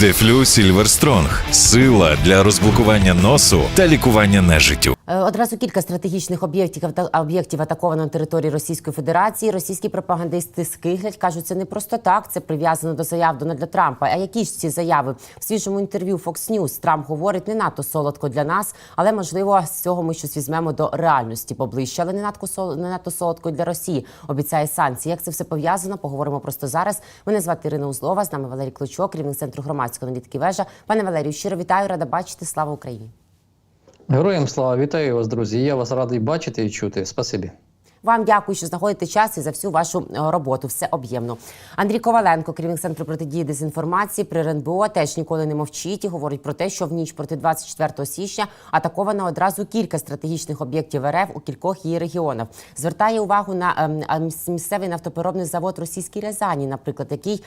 Дефлю Сільверстронг сила для розблокування носу та лікування нежиттю. Е, Одразу кілька стратегічних об'єктів об'єктів атаковано на території Російської Федерації. Російські пропагандисти скиглять, кажуть, це не просто так. Це прив'язано до заяв Дональда Трампа. А які ж ці заяви в свіжому інтерв'ю Fox News Трамп говорить не надто солодко для нас, але можливо з цього ми щось візьмемо до реальності поближче, але не надто сол- не надто солодко для Росії. Обіцяє санкції. Як це все пов'язано? Поговоримо просто зараз. Мене звати Ірина Узлова. З нами Валерій Клочок, керівник центру громадської аналітики вежа. Пане Валерію, щиро вітаю, рада бачити. Слава Україні. Героям слава вітаю вас, друзі. Я вас радий бачити і чути. Спасибі. Вам дякую, що знаходите час і за всю вашу е, роботу. Все об'ємно. Андрій Коваленко, керівник центру протидії дезінформації при РНБО, теж ніколи не мовчить і говорить про те, що в ніч проти 24 січня атаковано одразу кілька стратегічних об'єктів РФ у кількох її регіонах. Звертає увагу на ем, місцевий нафтопереробний завод російській Рязані, наприклад, який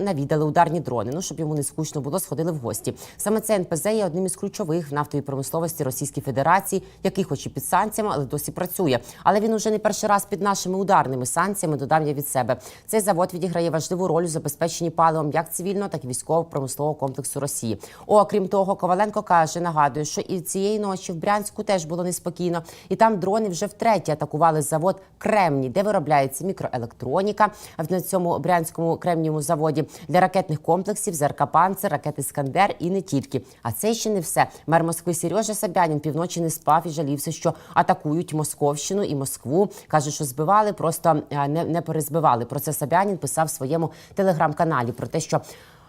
навідали ударні дрони. Ну щоб йому не скучно було, сходили в гості. Саме це НПЗ є одним із ключових в нафтовій промисловості Російської Федерації, який, хоч і під санкціями, але досі працює. Але він уже не перший раз під нашими ударними санкціями. Додам я від себе. Цей завод відіграє важливу роль у забезпеченні паливом як цивільного, так і військово-промислового комплексу Росії. Окрім того, Коваленко каже, нагадує, що і цієї ночі в Брянську теж було неспокійно, і там дрони вже втретє атакували завод Кремній, де виробляється мікроелектроніка на цьому брянському кремнієвому заводі для ракетних комплексів ЗРК «Панцер», ракети Скандер і не тільки. А це ще не все. Мер Москви Сережа Собянін півночі не спав і жалівся, що атакують Московщину і Москву. Каже, що збивали, просто е, не, не перезбивали. Про це Собянін писав в своєму телеграм-каналі про те, що.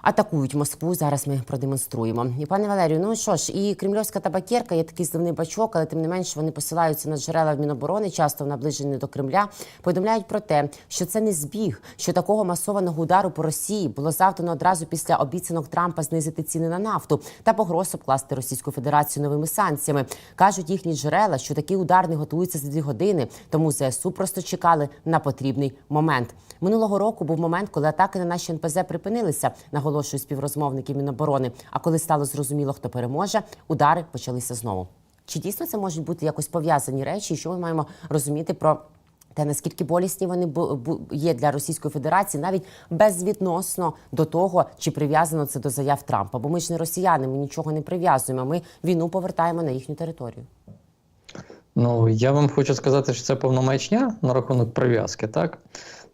Атакують Москву. Зараз ми продемонструємо. І пане Валерію, ну що ж, і кремльовська табакерка є такий здивний бачок, але тим не менш вони посилаються на джерела в Міноборони, часто наближені до Кремля. Повідомляють про те, що це не збіг, що такого масованого удару по Росії було завдано одразу після обіцянок Трампа знизити ціни на нафту та погроз обкласти Російську Федерацію новими санкціями. кажуть їхні джерела, що такий удар не готується за дві години, тому ЗСУ просто чекали на потрібний момент. Минулого року був момент, коли атаки на наші НПЗ припинилися, наголошують співрозмовники Міноборони. А коли стало зрозуміло, хто переможе, удари почалися знову. Чи дійсно це можуть бути якось пов'язані речі? Що ми маємо розуміти про те, наскільки болісні вони є для Російської Федерації, навіть безвідносно до того, чи прив'язано це до заяв Трампа? Бо ми ж не росіяни, ми нічого не прив'язуємо. Ми війну повертаємо на їхню територію. Ну я вам хочу сказати, що це повна маячня на рахунок прив'язки, так?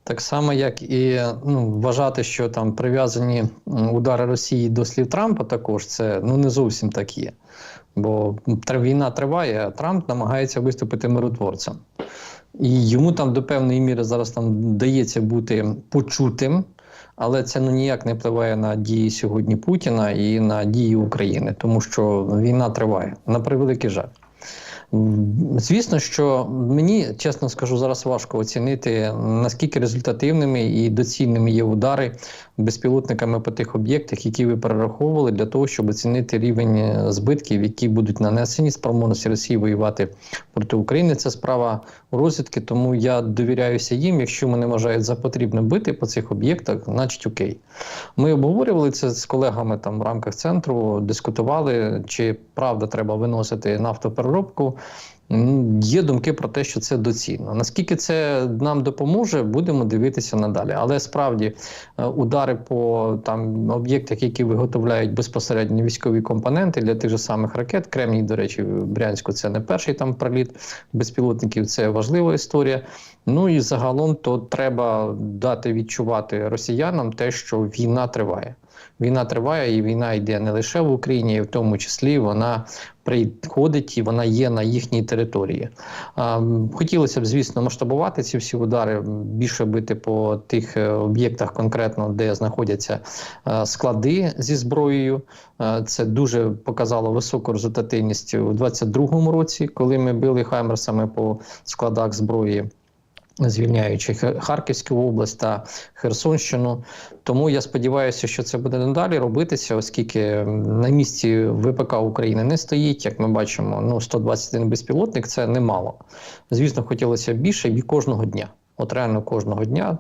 Так само, як і ну, вважати, що там прив'язані удари Росії до слів Трампа, також це ну не зовсім так є. Бо війна триває, а Трамп намагається виступити миротворцем. І йому там до певної міри зараз там дається бути почутим, але це ну ніяк не впливає на дії сьогодні Путіна і на дії України, тому що війна триває на превеликий жаль. Звісно, що мені, чесно скажу, зараз важко оцінити, наскільки результативними і доцільними є удари безпілотниками по тих об'єктах, які ви перераховували, для того, щоб оцінити рівень е, збитків, які будуть нанесені спроможності Росії воювати проти України. Це справа розвідки, тому я довіряюся їм. Якщо вони вважають за потрібне бити по цих об'єктах, значить окей. Ми обговорювали це з колегами там в рамках центру, дискутували, чи правда треба виносити нафтопереробку. Є думки про те, що це доцільно. Наскільки це нам допоможе, будемо дивитися надалі. Але справді е, удари по там об'єктах, які виготовляють безпосередньо військові компоненти для тих же самих ракет. Кремній, до речі, в Брянську це не перший там проліт безпілотників. Це важлива історія. Ну і загалом то треба дати відчувати росіянам те, що війна триває. Війна триває, і війна йде не лише в Україні, і в тому числі вона приходить і вона є на їхній території. Хотілося б, звісно, масштабувати ці всі удари, більше бити по тих е, об'єктах, конкретно де знаходяться е, склади зі зброєю. Е, Це дуже показало високу результативність у 2022 році, коли ми били хаймерсами по складах зброї звільняючи Харківську область та Херсонщину. Тому я сподіваюся, що це буде надалі робитися, оскільки на місці ВПК України не стоїть. Як ми бачимо, ну 121 безпілотник це немало. Звісно, хотілося більше і кожного дня. От реально кожного дня.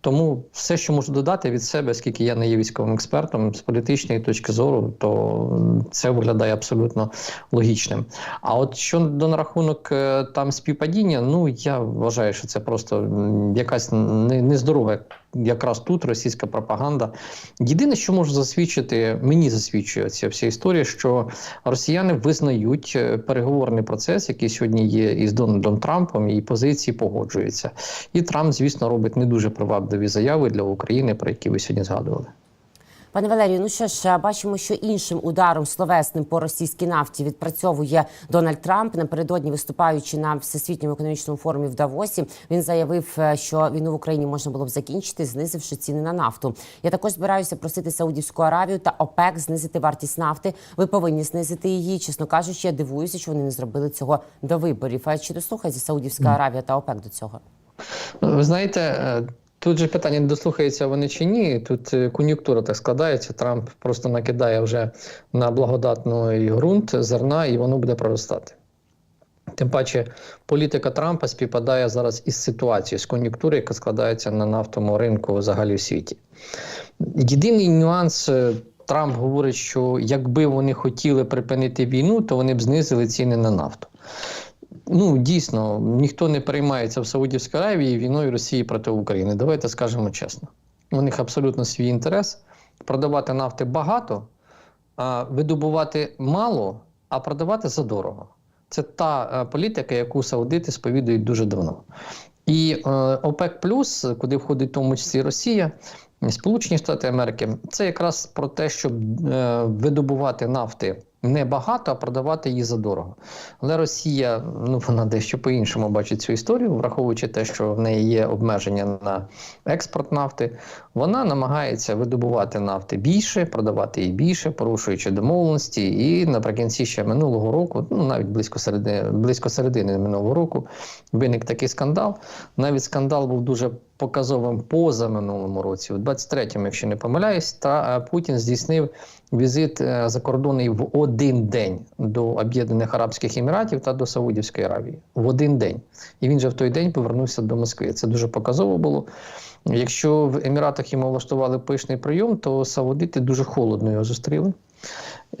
Тому все, що можу додати від себе, оскільки я не є військовим експертом, з політичної точки зору, то це виглядає абсолютно логічним. А от що до на рахунок е, там співпадіння, ну я вважаю, що це просто якась не- нездорова якраз тут російська пропаганда. Єдине, що можу засвідчити, мені засвідчує ця вся історія, що росіяни визнають е, переговорний процес, який сьогодні є із Дональдом Трампом, і позиції погоджуються. І Трамп, звісно, робить не дуже привабливі заяви для України, про які ви сьогодні згадували. Пане Валерію, ну що ж, бачимо, що іншим ударом словесним по російській нафті відпрацьовує Дональд Трамп. Напередодні виступаючи на всесвітньому економічному форумі в Давосі, він заявив, е, що війну в Україні можна було б закінчити, знизивши ціни на нафту. Я також збираюся просити Саудівську Аравію та ОПЕК знизити вартість нафти. Ви повинні знизити її. Чесно кажучи, я дивуюся, що вони не зробили цього до виборів. А чи дослухається Саудівська Аравія та ОПЕК до цього? Ну, Ви знаєте, е, тут же питання дослухаються вони чи ні. Тут е, кон'юнктура так складається. Трамп просто накидає вже на благодатний ґрунт зерна, і воно буде проростати. Тим паче, політика Трампа співпадає зараз із ситуацією, з кон'юнктурою, яка складається на нафтовому ринку взагалі в світі. Єдиний нюанс. е, Трамп говорить, що якби вони хотіли припинити війну, то вони б знизили ціни на нафту. Ну, дійсно, ніхто не переймається в Саудівській Аравії війною Росії проти України. Давайте скажемо чесно. У них абсолютно свій інтерес продавати нафти багато, видобувати мало, а продавати задорого. Це та е, політика, яку саудити сповідують дуже давно. І е, ОПЕК, куди входить в тому числі Росія, Сполучені Штати Америки, це якраз про те, щоб е, видобувати нафти не багато, а продавати її задорого. Але Росія, ну вона дещо по-іншому бачить цю історію, враховуючи те, що в неї є обмеження на експорт нафти, вона намагається видобувати нафти більше, продавати її більше, порушуючи домовленості. І наприкінці ще минулого року, ну навіть близько середини, близько середини минулого року, виник такий скандал. Навіть скандал був дуже показовим поза минулому році, у 23-му, якщо не помиляюсь, та е, Путін здійснив візит е, закордонний в один день до Об'єднаних Арабських Еміратів та до Саудівської Аравії. В один день. І він же в той день повернувся до Москви. Це дуже показово було. Якщо в Еміратах йому влаштували пишний прийом, то саудити дуже холодно його зустріли.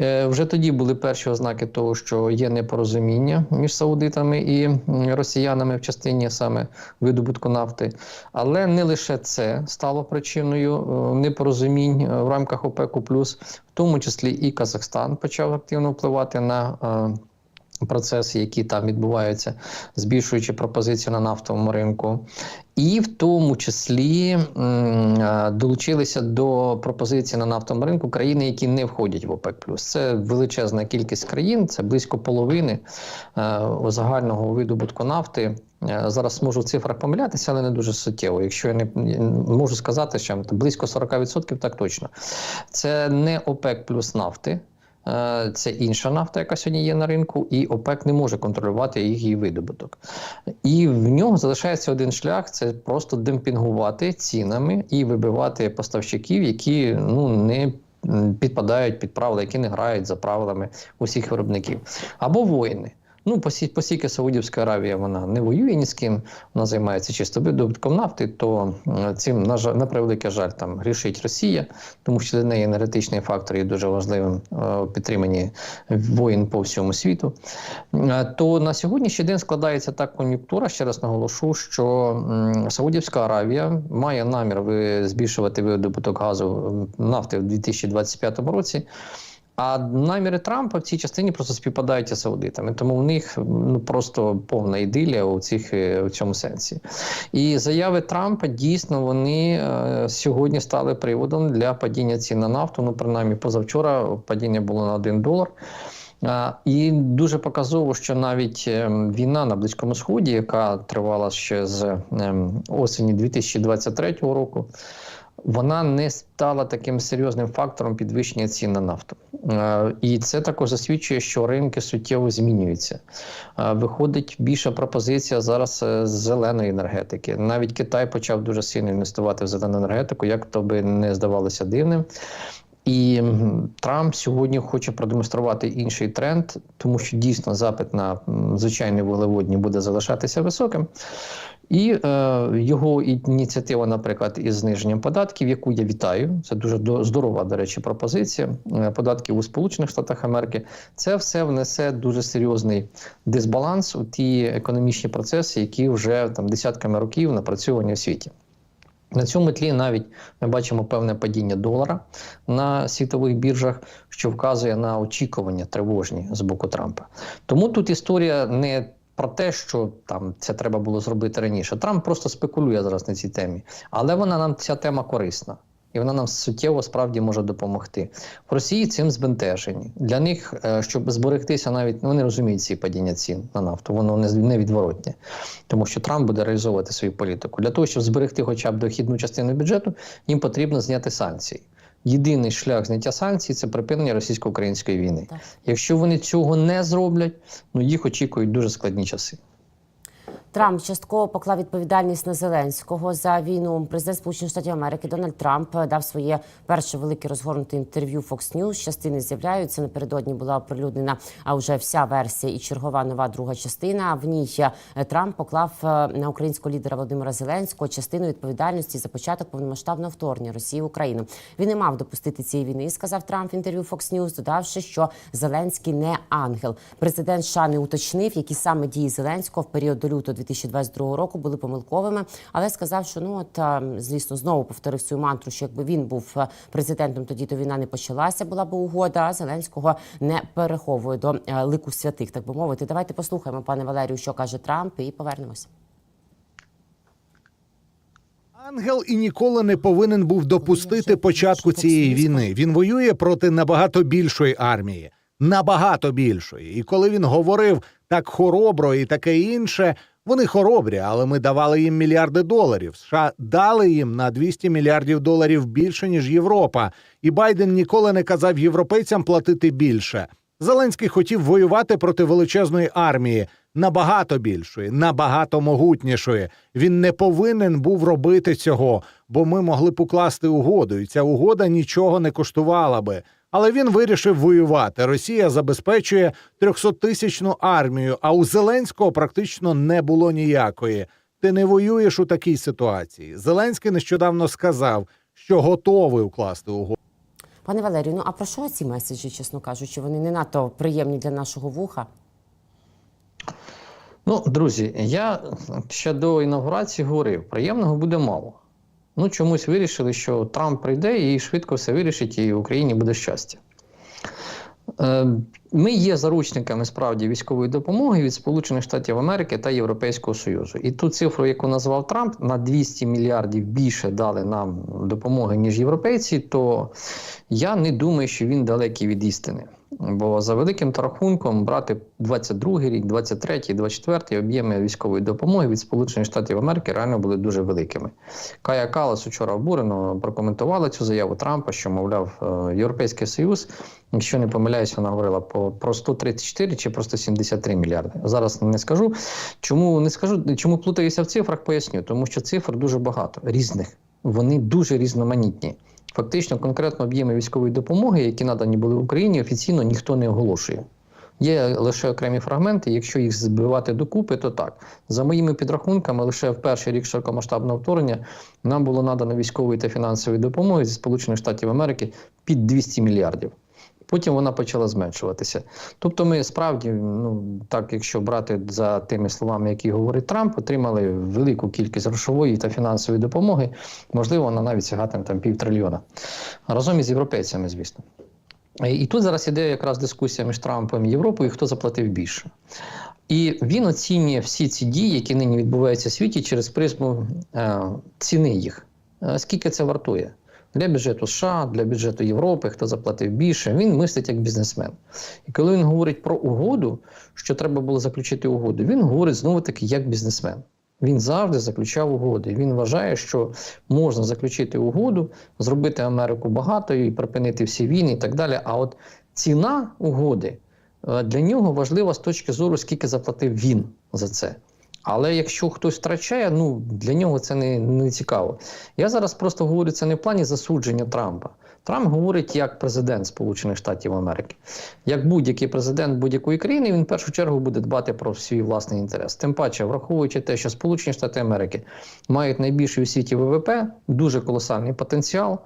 Е, Вже тоді були перші ознаки того, що є непорозуміння між саудитами і росіянами в частині саме видобутку нафти. Але не лише це стало причиною е, непорозумінь е, в рамках ОПЕКу+, в тому числі і Казахстан почав активно впливати на процеси, які там відбуваються, збільшуючи пропозицію на нафтовому ринку. І в тому числі е, долучилися до пропозиції на нафтовому ринку країни, які не входять в ОПЕК+. Це величезна кількість країн, це близько половини е, загального видобутку нафти. Е, Зараз можу в цифрах помилятися, але не дуже суттєво. Якщо я не можу сказати, що близько 40% так точно. Це не ОПЕК плюс нафти. Е, Це інша нафта, яка сьогодні є на ринку, і ОПЕК не може контролювати її видобуток. І в нього залишається один шлях: це просто демпінгувати цінами і вибивати поставщиків, які ну не підпадають під правила, які не грають за правилами усіх виробників, або воїни. Ну, посі- Саудівська Аравія вона не воює ні з ким, вона займається чисто видобутком нафти, то цим на жаль, на превеликий жаль там грішить Росія, тому що для неї енергетичний фактор є дуже важливим е, у підтриманні воїн по всьому світу. Е, То на сьогоднішній день складається так кон'юнктура. Ще раз наголошу, що Саудівська Аравія має намір збільшувати видобуток газу нафти в 2025 році. А наміри Трампа в цій частині просто співпадають із саудитами, тому в них ну просто повна ідилія у цих е, у цьому сенсі. І заяви Трампа дійсно вони е, сьогодні стали приводом для падіння цін на нафту. Ну, принаймні, позавчора падіння було на 1 долар. І дуже показово, що навіть ем, війна на Близькому Сході, яка тривала ще з ем, осені 2023 року, вона не стала таким серйозним фактором підвищення цін на нафту. Е, І це також засвідчує, що ринки суттєво змінюються. Е, Виходить більша пропозиція зараз е, з зеленої енергетики. Навіть Китай почав дуже сильно інвестувати в зелену енергетику, як то би не здавалося дивним. І Трамп сьогодні хоче продемонструвати інший тренд, тому що дійсно запит на звичайні вуглеводні буде залишатися високим. І е, його ініціатива, наприклад, із зниженням податків, яку я вітаю, це дуже до- здорова, до речі, пропозиція е, податків у Сполучених Штатах Америки. Це все внесе дуже серйозний дисбаланс у ті економічні процеси, які вже там десятками років напрацьовані в світі. На цьому тлі навіть ми бачимо певне падіння долара на світових біржах, що вказує на очікування тривожні з боку Трампа. Тому тут історія не про те, що там це треба було зробити раніше. Трамп просто спекулює зараз на цій темі, але вона нам ця тема корисна. І вона нам суттєво справді може допомогти. В Росії цим збентежені. Для них, е, щоб зберегтися, навіть ну, вони розуміють ці падіння цін на нафту, воно не- невідворотне. Тому що Трамп буде реалізовувати свою політику. Для того, щоб зберегти хоча б дохідну частину бюджету, їм потрібно зняти санкції. Єдиний шлях зняття санкцій це припинення російсько-української війни. Так. Якщо вони цього не зроблять, ну їх очікують дуже складні часи. Трамп частково поклав відповідальність на Зеленського за війну. Президент Сполучених Штатів Америки Дональд Трамп дав своє перше велике розгорнуте інтерв'ю Fox News. Частини з'являються напередодні. Була оприлюднена а вже вся версія і чергова нова друга частина. В ній е, Трамп поклав е, на українського лідера Володимира Зеленського частину відповідальності за початок повномасштабного вторгнення Росії в Україну. Він не мав допустити цієї війни, сказав Трамп в інтерв'ю Fox News, додавши, що Зеленський не ангел. Президент США не уточнив, які саме дії Зеленського в період до лютого 2022 року були помилковими, але сказав, що ну от е, звісно знову повторив свою мантру, що якби він був е, президентом, тоді то війна не почалася, була б угода. А Зеленського не переховує до е, лику святих, так би мовити. Давайте послухаємо, пане Валерію, що каже Трамп, і повернемось. Ангел і ніколи не повинен був допустити початку цієї війни. Він воює проти набагато більшої армії, набагато більшої. І коли він говорив так хоробро і таке інше, вони хоробрі, але ми давали їм мільярди доларів. США дали їм на 200 мільярдів доларів більше ніж Європа. І Байден ніколи не казав європейцям платити більше. Зеленський хотів воювати проти величезної армії, набагато більшої, набагато могутнішої. Він не повинен був робити цього, бо ми могли б укласти угоду, і ця угода нічого не коштувала би. Але він вирішив воювати. Росія забезпечує 300-тисячну армію, а у Зеленського практично не було ніякої. Ти не воюєш у такій ситуації. Зеленський нещодавно сказав, що готовий укласти угоду. Пане Валерію, ну а про що ці меседжі, чесно кажучи, вони не надто приємні для нашого вуха. Ну, друзі, я ще до інаугурації говорив, приємного буде мало. Ну, чомусь вирішили, що Трамп прийде і швидко все вирішить, і в Україні буде щастя. Е, Ми є заручниками справді військової допомоги від Сполучених Штатів Америки та Європейського Союзу. І ту цифру, яку назвав Трамп, на 200 мільярдів більше дали нам допомоги, ніж європейці, то я не думаю, що він далекий від істини. Бо за великим рахунком брати 22 рік, 23, 24 об'єми військової допомоги від Сполучених Штатів Америки реально були дуже великими. Кая Калас вчора обурено прокоментувала цю заяву Трампа, що мовляв е, Європейський Союз, якщо не помиляюсь, вона говорила про 134 чи про 173 мільярди. Зараз не скажу. Чому не скажу, чому плутаюся в цифрах, поясню, тому що цифр дуже багато різних. Вони дуже різноманітні. Фактично, конкретно об'єми військової допомоги, які надані були Україні, офіційно ніхто не оголошує. Є лише окремі фрагменти. Якщо їх збивати докупи, то так. За моїми підрахунками, лише в перший рік широкомасштабного вторгнення нам було надано військової та фінансової допомоги зі Сполучених Штатів Америки під 200 мільярдів. Потім вона почала зменшуватися. Тобто, ми справді, ну так, якщо брати за тими словами, які говорить Трамп, отримали велику кількість грошової та фінансової допомоги. Можливо, вона навіть сягатиме там півтрильйона. Разом із європейцями, звісно. І тут зараз іде якраз дискусія між Трампом і Європою, хто заплатив більше. І він оцінює всі ці дії, які нині відбуваються в світі, через призму е, ціни їх. Е, скільки це вартує? Для бюджету США, для бюджету Європи, хто заплатив більше, він мислить як бізнесмен. І коли він говорить про угоду, що треба було заключити угоду, він говорить знову таки як бізнесмен. Він завжди заключав угоди. Він вважає, що можна заключити угоду, зробити Америку багатою і припинити всі війни і так далі. А от ціна угоди е, для нього важлива з точки зору, скільки заплатив він за це. Але якщо хтось втрачає, ну для нього це не, не цікаво. Я зараз просто говорю це не в плані засудження Трампа. Трамп говорить як президент Сполучених Штатів Америки. Як будь-який президент будь-якої країни, він в першу чергу буде дбати про свій власний інтерес. Тим паче, враховуючи те, що Сполучені Штати Америки мають найбільший у світі ВВП, дуже колосальний потенціал.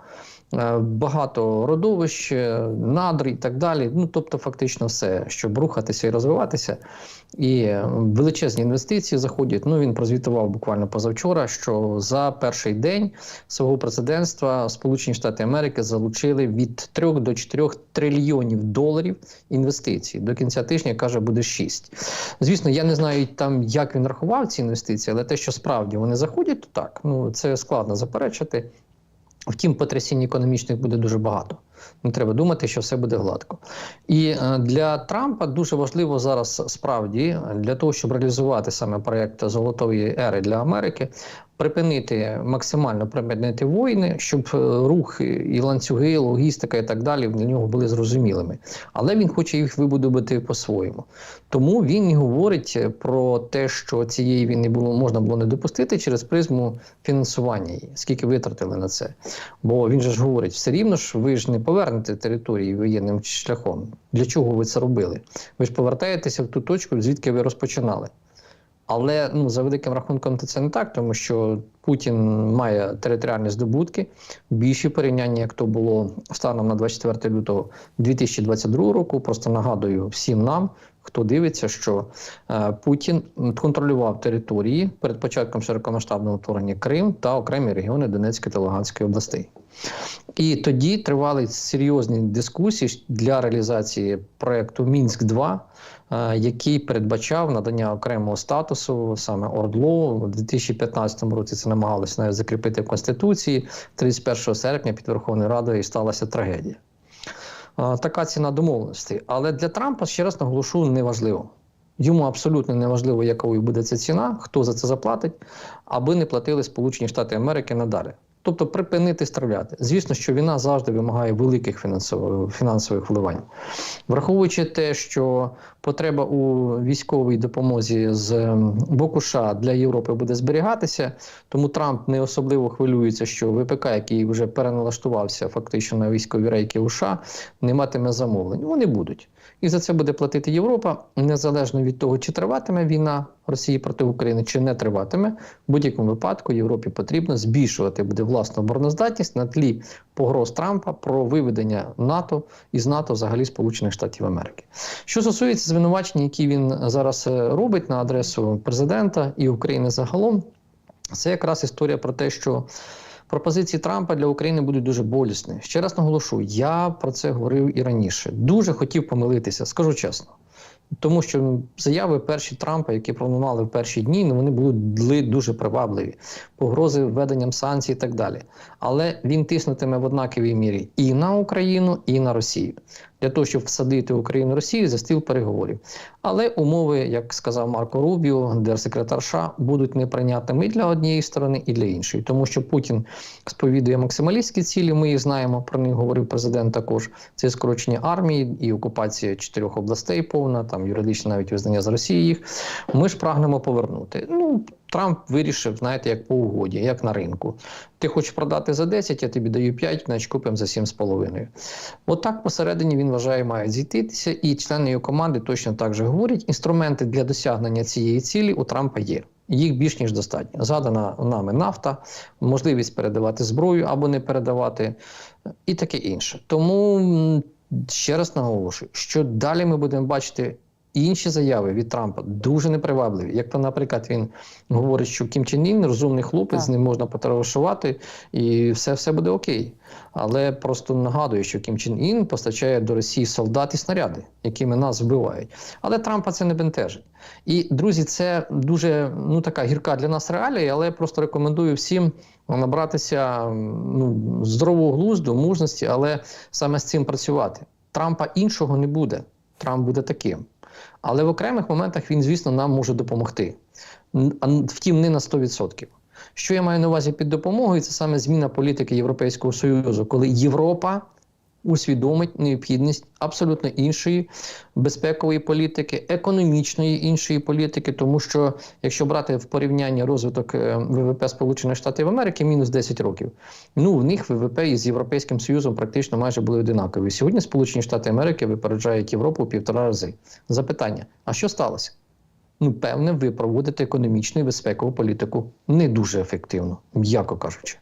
Е, Багато родовищ, е, надр і так далі. Ну тобто, фактично, все, щоб рухатися і розвиватися. І е, величезні інвестиції заходять. Ну він прозвітував буквально позавчора, що за перший день свого президентства Сполучені Штати Америки залучили від 3 до 4 трильйонів доларів інвестицій. До кінця тижня каже, буде 6. Звісно, я не знаю там, як він рахував ці інвестиції, але те, що справді вони заходять, то так. Ну це складно заперечити. Втім, потрясінь економічних буде дуже багато. Не треба думати, що все буде гладко. І е, для Трампа дуже важливо зараз справді для того, щоб реалізувати саме проєкт Золотої ери для Америки, припинити максимально припинити воїни, щоб е, рух і ланцюги, логістика і так далі для нього були зрозумілими. Але він хоче їх вибудувати по-своєму. Тому він і говорить про те, що цієї війни було можна було не допустити через призму фінансування її, скільки витратили на це. Бо він же ж говорить, все рівно ж ви ж не повернете території воєнним шляхом. Для чого ви це робили? Ви ж повертаєтеся в ту точку, звідки ви розпочинали. Але ну, за великим рахунком це не так, тому що Путін має територіальні здобутки більші порівняння, як то було станом на 24 лютого 2022 року. Просто нагадую всім нам, хто дивиться, що е, Путін контролював території перед початком широкомасштабного вторгнення Крим та окремі регіони Донецької та Луганської областей. І тоді тривали серйозні дискусії для реалізації проекту Мінськ 2 е, який передбачав надання окремого статусу саме ОРДЛО. У 2015 році це намагалися навіть закріпити в Конституції. 31 серпня під Верховною Радою і сталася трагедія. Така ціна домовленості. Але для Трампа, ще раз наголошу, неважливо. Йому абсолютно не важливо, якою буде ця ціна, хто за це заплатить, аби не платили Сполучені Штати Америки надалі. Тобто припинити стріляти. Звісно, що війна завжди вимагає великих фінансових, вливань. Враховуючи те, що потреба у військовій допомозі з боку США для Європи буде зберігатися, тому Трамп не особливо хвилюється, що ВПК, який вже переналаштувався фактично на військові рейки у США, не матиме замовлень. Вони будуть. І за це буде платити Європа, незалежно від того, чи триватиме війна Росії проти України, чи не триватиме. В будь-якому випадку Європі потрібно збільшувати буде власну обороноздатність на тлі погроз Трампа про виведення НАТО із НАТО взагалі Сполучених Штатів Америки. Що стосується звинувачень, які він зараз е, робить на адресу президента і України загалом, це якраз історія про те, що пропозиції Трампа для України будуть дуже болісні. Ще раз наголошу, я про це говорив і раніше. Дуже хотів помилитися, скажу чесно. Тому що ну, заяви перші Трампа, які пролунали в перші дні, ну вони були дуже привабливі, погрози введенням санкцій і так далі. Але він тиснутиме в однаковій мірі і на Україну, і на Росію для того, щоб всадити Україну Росію за стіл переговорів. Але умови, як сказав Марко Рубіо, держсекретар США, будуть неприйнятними і для однієї сторони, і для іншої, тому що Путін сповідує максималістські цілі. Ми їх знаємо. Про них говорив президент. Також це скорочення армії і окупація чотирьох областей повна, там юридичне навіть визнання з Росії їх. Ми ж прагнемо повернути. Ну Трамп вирішив, знаєте, як по угоді, як на ринку. Ти хочеш продати за 10, я тобі даю 5, значить купимо за 7,5. Отак посередині він вважає, мають зійтися, і члени його команди точно так же говорять. Інструменти для досягнення цієї цілі у Трампа є. Їх більш ніж достатньо. Згадана нами нафта, можливість передавати зброю або не передавати, і таке інше. Тому ще раз наголошую, що далі ми будемо бачити. Інші заяви від Трампа дуже непривабливі. Як то, наприклад, він говорить, що Кім Чен Ін розумний хлопець, Так. з ним можна потоваришувати, і все, все буде окей. Але просто нагадую, що Кім Чен Ін постачає до Росії солдат і снаряди, якими нас вбивають. Але Трампа це не бентежить. І друзі, це дуже ну така гірка для нас реалія, але я просто рекомендую всім набратися ну, здорового глузду, мужності, але саме з цим працювати. Трампа іншого не буде. Трамп буде таким. Але в окремих моментах він, звісно, нам може допомогти. Втім, не на 100%. Що я маю на увазі під допомогою? Це саме зміна політики Європейського Союзу, коли Європа усвідомить необхідність абсолютно іншої безпекової політики, економічної іншої політики, тому що якщо брати в порівнянні розвиток е, ВВП Сполучених Штатів Америки, мінус 10 років, ну в них ВВП із Європейським Союзом практично майже були одинакові. Сьогодні Сполучені Штати Америки випереджають Європу півтора рази. Запитання: а що сталося? Ну, певне, ви проводите економічну і безпекову політику не дуже ефективно, м'яко кажучи.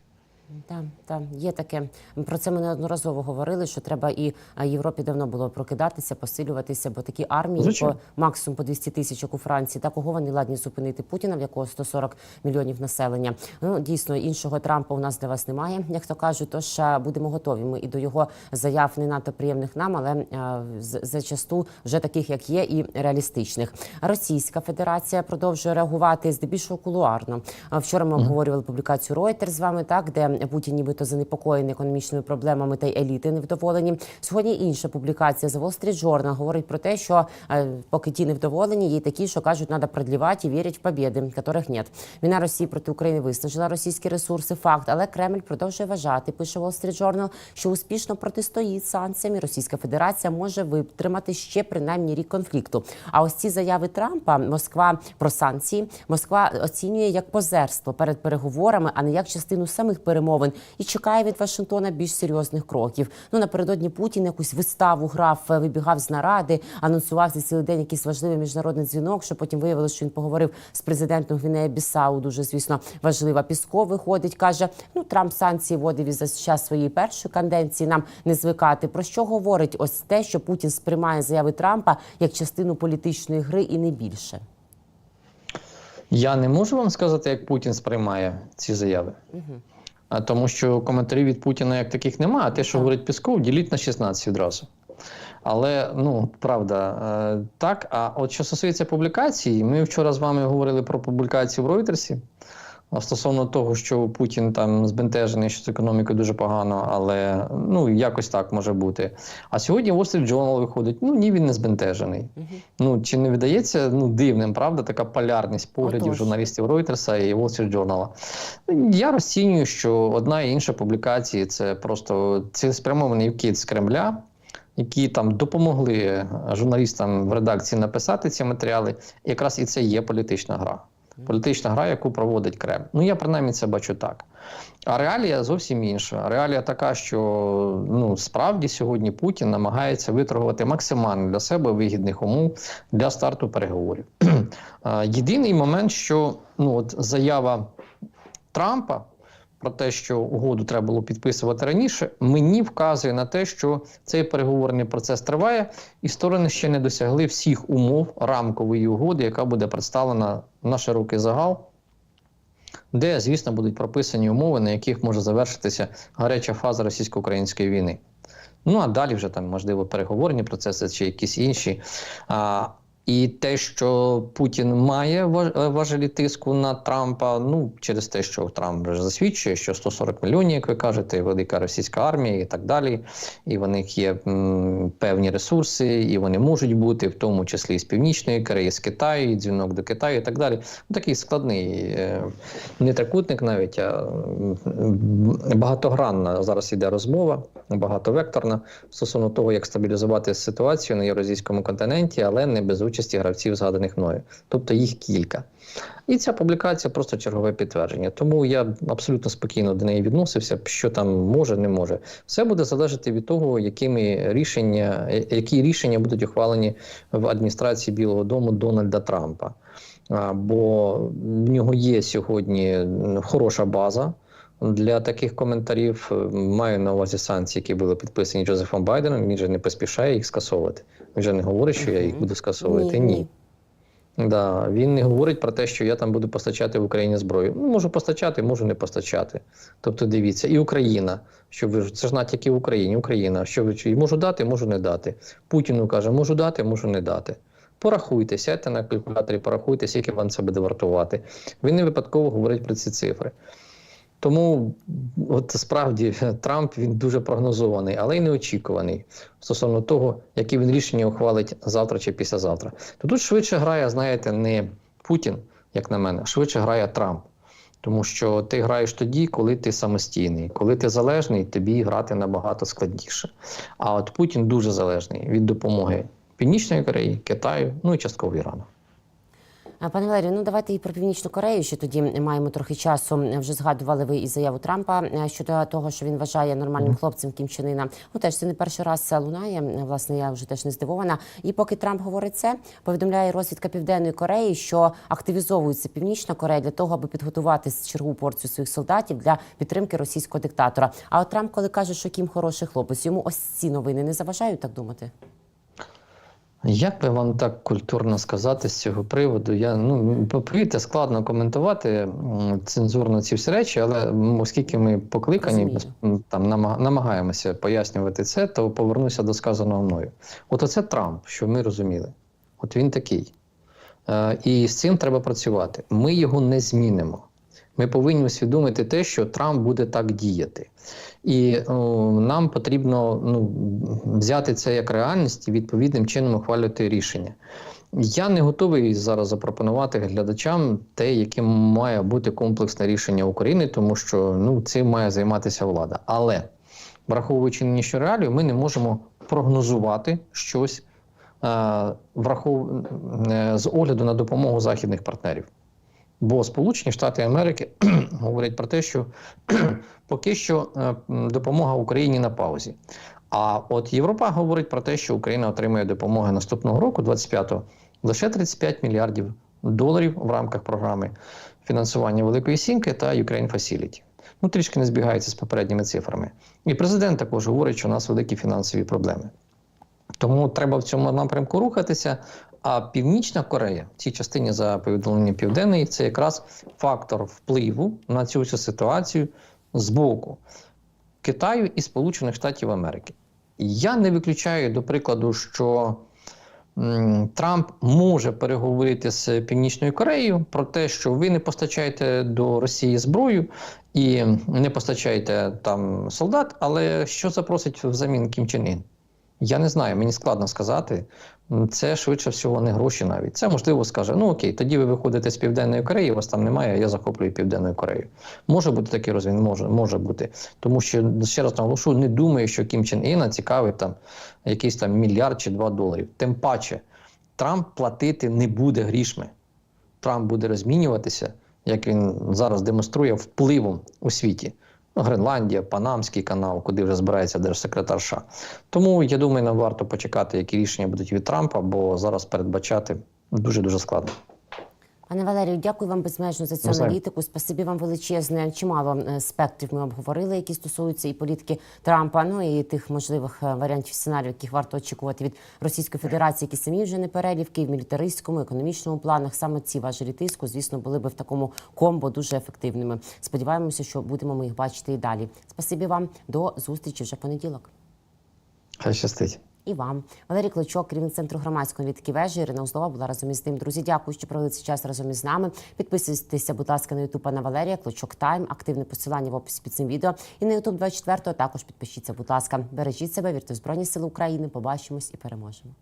Так, так, є таке. Про це ми неодноразово говорили, що треба і Європі давно було прокидатися, посилюватися, бо такі армії Звичайно. по максимум по 200 тисяч, як у Франції, та кого вони ладні зупинити Путіна, в якого 140 мільйонів населення. Ну дійсно іншого Трампа у нас для вас немає, як то кажуть. Тож будемо готові. Ми і до його заяв не надто приємних нам, але зачасту вже таких, як є, і реалістичних. Російська Федерація продовжує реагувати здебільшого кулуарно. Вчора ми обговорювали публікацію Reuters з вами, так де Путін нібито занепокоєний економічними проблемами та й еліти невдоволені. Сьогодні інша публікація The Wall Street Journal говорить про те, що е, поки ті невдоволені, є такі, що кажуть, треба продлівати і вірять в побіди, яких нет. Війна Росії проти України виснажила російські ресурси. Факт, але Кремль продовжує вважати, пише Wall Street Journal, що успішно протистоїть санкціям. Російська Федерація може витримати ще принаймні рік конфлікту. А ось ці заяви Трампа Москва про санкції Москва оцінює як позерство перед переговорами, а не як частину самих перемовин, і чекає від Вашингтона більш серйозних кроків. Ну напередодні Путін якусь виставу грав, е, вибігав з наради, анонсував за цілий день якийсь важливий міжнародний дзвінок. Що потім виявилося, що він поговорив з президентом Гвінеї Бісау. Дуже звісно важлива. Пісков виходить, каже: ну Трамп санкції вводив і за час своєї першої канденції. Нам не звикати. Про що говорить ось те, що Путін сприймає заяви Трампа як частину політичної гри і не більше. Я не можу вам сказати, як Путін сприймає ці заяви. А тому що коментарів від Путіна як таких немає, а те, що говорить Пісков, діліть на 16 відразу. Але ну правда, е, так. А от що стосується публікації, ми вчора з вами говорили про публікацію в Ройтерсі. А Стосовно того, що Путін там збентежений, що з економікою дуже погано, але ну якось так може бути. А сьогодні Wall Street Journal виходить. Ну ні, він не збентежений. Ну чи не видається ну дивним, правда, така полярність поглядів журналістів Ройтерса і Wall Street Journal. Я розцінюю, що одна і інша публікації це просто цілеспрямований вкид з Кремля. Які там допомогли журналістам в редакції написати ці матеріали, якраз і це є політична гра. Політична гра, яку проводить Кремль. Ну я принаймні це бачу так. А реалія зовсім інша. Реалія така, що ну справді сьогодні Путін намагається виторгувати максимально для себе вигідних умов для старту переговорів. Єдиний момент, що ну от заява Трампа про те, що угоду треба було підписувати раніше, мені вказує на те, що цей переговорний процес триває, і сторони ще не досягли всіх умов рамкової угоди, яка буде представлена на широкий загал, де, звісно, будуть прописані умови, на яких може завершитися гаряча фаза російсько-української війни. Ну а далі вже там можливо переговорні процеси чи якісь інші. А, і те, що Путін має е, важелі тиску на Трампа, ну через те, що Трамп вже засвідчує, що 140 мільйонів, як ви кажете, велика російська армія і так далі. І в них є м, певні ресурси, і вони можуть бути, в тому числі з Північної Кореї, з Китаю, і дзвінок до Китаю і так далі. Ну, такий складний е, не трикутник навіть, а багатогранна зараз йде розмова, багатовекторна стосовно того, як стабілізувати ситуацію на євразійському континенті, але не без участі гравців, згаданих мною. Тобто їх кілька. І ця публікація просто чергове підтвердження. Тому я абсолютно спокійно до неї відносився, що там може, не може. Все буде залежати від того, якими рішення, е, які рішення будуть ухвалені в адміністрації Білого Дому Дональда Трампа. Бо в нього є сьогодні хороша база. Для таких коментарів Е, маю на увазі санкції, які були підписані Джозефом Байденом. Він же не поспішає їх скасовувати. Він же не говорить, що я їх буду скасовувати. Ні. Да, він не говорить про те, що я там буду постачати в Україні зброю. Ну, можу постачати, можу не постачати. Тобто, дивіться, і Україна, що ви ж- це ж натяки в Україні, Україна, що ви чи можу дати, можу не дати. Путіну каже, можу дати, можу не дати. Порахуйте, сядьте на калькуляторі, порахуйте, скільки вам це буде вартувати. Він не випадково говорить про ці цифри. Тому, от справді, Трамп він дуже прогнозований, але й неочікуваний стосовно того, які він рішення ухвалить завтра чи післязавтра. То тут швидше грає, знаєте, не Путін, як на мене, швидше грає Трамп. Тому що ти граєш тоді, коли ти самостійний. Коли ти залежний, тобі грати набагато складніше. А от Путін дуже залежний від допомоги Північної Кореї, Китаю, ну і частково Ірану. Пане Валерію, ну давайте і про північну Корею. Ще тоді маємо трохи часу. Вже згадували ви і заяву Трампа е, щодо того, що він вважає нормальним хлопцем Кім Чен Іна. Ну теж це не перший раз лунає. Власне, я вже теж не здивована. І поки Трамп говорить це, повідомляє розвідка Південної Кореї, що активізовується Північна Корея для того, аби підготувати чергову порцію своїх солдатів для підтримки російського диктатора. А от Трамп, коли каже, що Кім хороший хлопець, йому ось ці новини не заважають так думати. Як би вам так культурно сказати з цього приводу? Я ну повірте, складно коментувати цензурно ці всі речі, але оскільки ми покликані там намагаємося пояснювати це, то повернуся до сказаного мною. От оце Трамп, що ми розуміли. От він такий. Е, і з цим треба працювати. Ми його не змінимо. Ми повинні усвідомити те, що Трамп буде так діяти. І о, нам потрібно ну, взяти це як реальність і відповідним чином ухвалювати рішення. Я не готовий зараз запропонувати глядачам те, яким має бути комплексне рішення України, тому що ну, цим має займатися влада. Але враховуючи нинішню реалію, ми не можемо прогнозувати щось е, врахов... е, з огляду на допомогу західних партнерів. Бо Сполучені Штати Америки говорять про те, що поки що е, допомога Україні на паузі. А от Європа говорить про те, що Україна отримає допомоги наступного року, 25-го, лише 35 мільярдів доларів в рамках програми фінансування Великої Сімки та Ukraine Facility. Ну, трішки не збігається з попередніми цифрами. І президент також говорить, що у нас великі фінансові проблеми. Тому треба в цьому напрямку рухатися. А Північна Корея в цій частині за повідомленням Південної це якраз фактор впливу на цю всю ситуацію з боку Китаю і Сполучених Штатів Америки. Я не виключаю, до прикладу, що Трамп може переговорити з Північною Кореєю про те, що ви не постачаєте до Росії зброю і не постачаєте там солдат, але що запросить взамін Кім Чен Ін? Я не знаю, мені складно сказати. Це швидше всього не гроші навіть. Це можливо скаже: ну окей, тоді ви виходите з Південної Кореї, вас там немає, я захоплюю Південну Корею. Може бути такий розвін, може, може бути. Тому що ще раз наголошую, не думаю, що Кім Чен Іна цікавить там якийсь там мільярд чи два доларів. Тим паче, Трамп платити не буде грішми. Трамп буде розмінюватися, як він зараз демонструє впливом у світі. Ну, Гренландія, Панамський канал, куди вже збирається держсекретар США. Тому я думаю, нам варто почекати, які рішення будуть від Трампа, бо зараз передбачати дуже дуже складно. Пане Валерію, дякую вам безмежно за цю Навзаєм. аналітику. Спасибі вам величезне. Чимало е, спектрів ми обговорили, які стосуються і політики Трампа, ну і тих можливих е, варіантів сценарію, яких варто очікувати від Російської Федерації, які самі вже не перелівки в мілітаристському, економічному планах. Саме ці важелі тиску, звісно, були би в такому комбо дуже ефективними. Сподіваємося, що будемо ми їх бачити і далі. Спасибі вам до зустрічі вже понеділок. Хай щастить. І вам, Валерій Клочок, керівник центру громадської літки вежі, Ірина Узлова була разом із ним. Друзі, дякую, що провели цей час разом із нами. Підписуйтеся, будь ласка, на Ютуб пана Валерія, Клочок Тайм, активне посилання в описі під цим відео. І на Ютуб 24 також підпишіться, будь ласка. Бережіть себе, вірте в Збройні Сили України. Побачимось і переможемо.